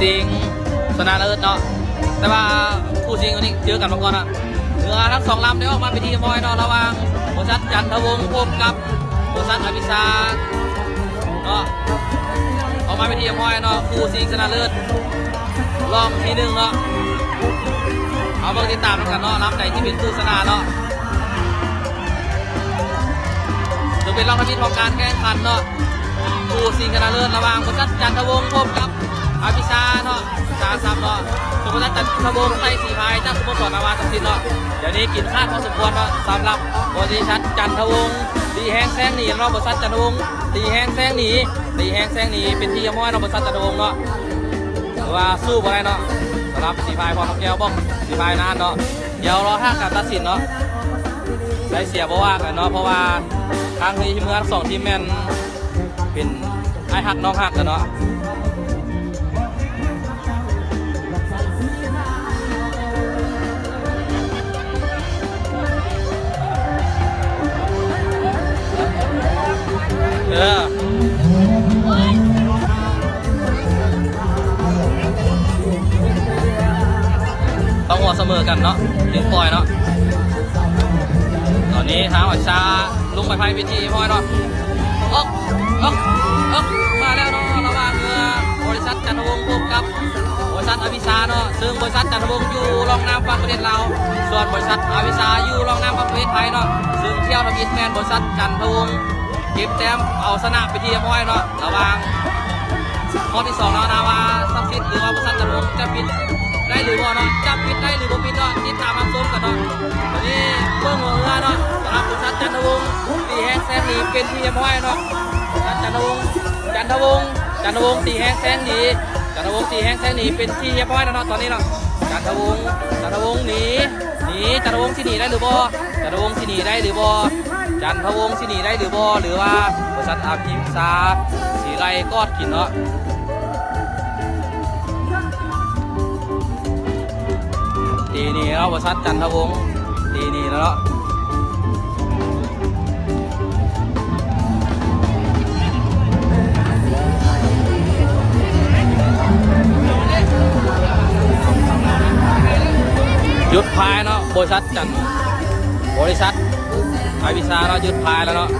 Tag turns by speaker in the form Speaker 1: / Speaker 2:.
Speaker 1: สิงชนะเลิศเนาะแต่ว่าคู่สิงอันนี้เจอกันมาก่อนอะเรือทั้งสองลำได้ออกมาเป็นทีมอยเนาะระว่างบริษัทจันทวงศ์พบกับบริษัทอภิชาเนาะออกมาเป็นทีมอยเนาะคู่สิงชนะเลิศรอบที่หนึ่งเนาะเอาเบิ่งติดตามกันเนาะลำไหนที่เป็นคู่ชนะเนาะถือเป็นรองทัพทิศของการแข่งขันเนาะผู้สิงห์ชนะเลิศระว่างบริษัทจันทวงศ์พบกับ อาพิชาเนาะสาซับเนาะสมบริษัทจันทวงศ์ไต้สีพายจากสโมสรนาวาสักดิ์สินเนาะเดี๋ยวนี้กินข้าวพอสมควรเนาะสำหรับบริษัทจันทวงศ์ตีแห้งแซงหนีเนาะบริษัทจันทวงศ์ตีแห้งแซงหนีตีแห้งแซงหนีเป็นที่ยม้อยเนาะบริษัทจันทวงศ์เนาะว่าสู้บ่ได้เนาะสำหรับสีพายพอคำแก้วบ้องสีพายนานเนาะเดี๋ยวรอห้าการตัดสินเนาะได้เสียบ่ว่ากันเนาะเพราะว่าทางทีมงานสองทีมแมนเป็นไอ้หักน้องหักกันเนาะ เสมอกันเนาะถึงปล่อยเนาะตอนนี้ทางอัชาลุงไปพายพิธีพ่อยเนาะอ๊อกอ๊อกอ๊อกมาแล้วเนาะระหว่างเรือบริษัทจันทวงศ์พบกับบริษัทอภิชาเนาะซึ่งบริษัทจันทวงศ์อยู่รองน้ำฝั่งประเทศลาวส่วนบริษัทอภิชาอยู่รองน้ำฝั่งประเทศไทยเนาะซึ่งเที่ยวทวิตแมนบริษัทจันทวงศ์เก็บแต้มเอาชนะไปทีพ่อยเนาะระหว่างข้อที่สองเนาะนาวาซักซิดหรือว่าบริษัทจันทวงศ์จะปิด ได้หรือบ่เนาะจะปิดได้หรือบ่ปิดเนาะติดตามมาชมกันเนาะวันนี้เบื้องหัวเรือเนาะสำหรับบริษัทจันทวงศ์ตีแห้งแซงหนีเป็นที่ยมห้อยเนาะจันทวงศ์จันทวงศ์จันทวงศ์ตีแห้งแซงหนีจันทวงศ์ตีแห้งแซงหนีเป็นที่ยมห้อยแล้วเนาะตอนนี้เนาะจันทวงศ์จันทวงศ์หนีหนีจันทวงศ์สิหนีได้หรือบ่จันทวงศ์สิหนีได้หรือบ่จันทวงศ์สิหนีได้หรือบ่หรือว่าบริษัทอาพิมซาสีไรกอดกินเนาะ ตีนี่เนาะบริษัทจันทวงศ์ตีนี่แล้วเนาะหยุดพายเนาะบริษัทจันบริษัทไอพิซาเนาะหยุดพายแล้วเนาะ